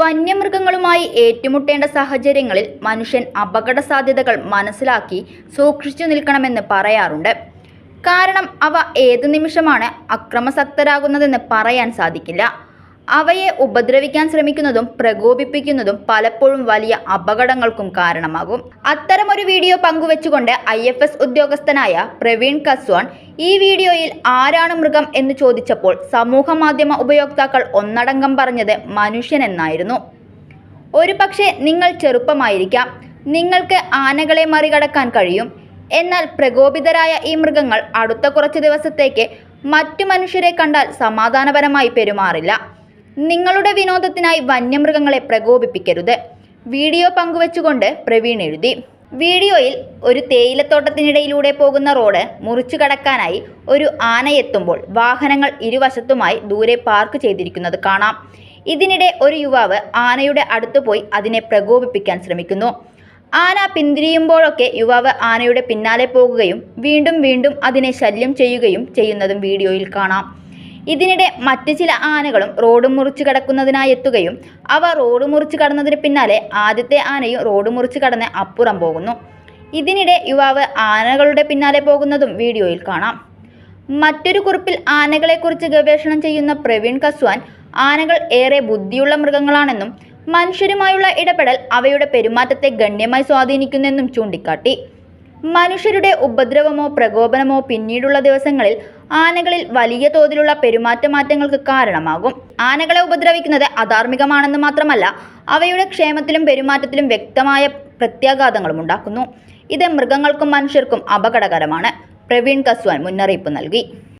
വന്യമൃഗങ്ങളുമായി ഏറ്റുമുട്ടേണ്ട സാഹചര്യങ്ങളിൽ മനുഷ്യൻ അപകട സാധ്യതകൾ മനസ്സിലാക്കി സൂക്ഷിച്ചു നിൽക്കണമെന്ന് പറയാറുണ്ട്. കാരണം അവ ഏതു നിമിഷമാണ് അക്രമസക്തരാകുന്നതെന്ന് പറയാൻ സാധിക്കില്ല. അവയെ ഉപദ്രവിക്കാൻ ശ്രമിക്കുന്നതും പ്രകോപിപ്പിക്കുന്നതും പലപ്പോഴും വലിയ അപകടങ്ങൾക്കും കാരണമാകും. അത്തരമൊരു വീഡിയോ പങ്കുവെച്ചുകൊണ്ട് ഐ എഫ് എസ് ഉദ്യോഗസ്ഥനായ പ്രവീൺ കസ്വാൻ ഈ വീഡിയോയിൽ ആരാണ് മൃഗം എന്ന് ചോദിച്ചപ്പോൾ സമൂഹ മാധ്യമ ഉപയോക്താക്കൾ ഒന്നടങ്കം പറഞ്ഞത് മനുഷ്യനെന്നായിരുന്നു ഒരു നിങ്ങൾ ചെറുപ്പമായിരിക്കാം നിങ്ങൾക്ക് ആനകളെ മറികടക്കാൻ കഴിയും എന്നാൽ പ്രകോപിതരായ ഈ മൃഗങ്ങൾ അടുത്ത കുറച്ച് ദിവസത്തേക്ക് മറ്റു മനുഷ്യരെ കണ്ടാൽ സമാധാനപരമായി പെരുമാറില്ല. നിങ്ങളുടെ വിനോദത്തിനായി വന്യമൃഗങ്ങളെ പ്രകോപിപ്പിക്കരുത്. വീഡിയോ പങ്കുവച്ചുകൊണ്ട് പ്രവീൺ എഴുതി. വീഡിയോയിൽ ഒരു തേയിലത്തോട്ടത്തിനിടയിലൂടെ പോകുന്ന റോഡ് മുറിച്ചു കടക്കാനായി ഒരു ആന എത്തുമ്പോൾ വാഹനങ്ങൾ ഇരുവശത്തുമായി ദൂരെ പാർക്ക് ചെയ്തിരിക്കുന്നത് കാണാം. ഇതിനിടെ ഒരു യുവാവ് ആനയുടെ അടുത്ത് പോയി അതിനെ പ്രകോപിപ്പിക്കാൻ ശ്രമിക്കുന്നു. ആന പിന്തിരിയുമ്പോഴൊക്കെ യുവാവ് ആനയുടെ പിന്നാലെ പോകുകയും വീണ്ടും വീണ്ടും അതിനെ ശല്യം ചെയ്യുകയും ചെയ്യുന്നതും വീഡിയോയിൽ കാണാം. ഇതിനിടെ മറ്റ് ചില ആനകളും റോഡ് മുറിച്ച് കടക്കുന്നതിനായി എത്തുകയും അവ റോഡ് മുറിച്ച് കടന്നതിന് പിന്നാലെ ആദ്യത്തെ ആനയും റോഡ് മുറിച്ച് കടന്ന് അപ്പുറം പോകുന്നു. ഇതിനിടെ യുവാവ് ആനകളുടെ പിന്നാലെ പോകുന്നതും വീഡിയോയിൽ കാണാം. മറ്റൊരു കുറിപ്പിൽ ആനകളെക്കുറിച്ച് ഗവേഷണം ചെയ്യുന്ന പ്രവീൺ കസ്വാൻ ആനകൾ ഏറെ ബുദ്ധിയുള്ള മൃഗങ്ങളാണെന്നും മനുഷ്യരുമായുള്ള ഇടപെടൽ അവയുടെ പെരുമാറ്റത്തെ ഗണ്യമായി സ്വാധീനിക്കുന്നെന്നും ചൂണ്ടിക്കാട്ടി. മനുഷ്യരുടെ ഉപദ്രവമോ പ്രകോപനമോ പിന്നീടുള്ള ദിവസങ്ങളിൽ ആനകളിൽ വലിയ തോതിലുള്ള പെരുമാറ്റ മാറ്റങ്ങൾക്ക് കാരണമാകും. ആനകളെ ഉപദ്രവിക്കുന്നത് അധാർമികമാണെന്ന് മാത്രമല്ല അവയുടെ ക്ഷേമത്തിലും പെരുമാറ്റത്തിലും വ്യക്തമായ പ്രത്യാഘാതങ്ങളും ഉണ്ടാക്കുന്നു. ഇത് മൃഗങ്ങൾക്കും മനുഷ്യർക്കും അപകടകരമാണ്. പ്രവീൺ കസ്വാൻ മുന്നറിയിപ്പ് നൽകി.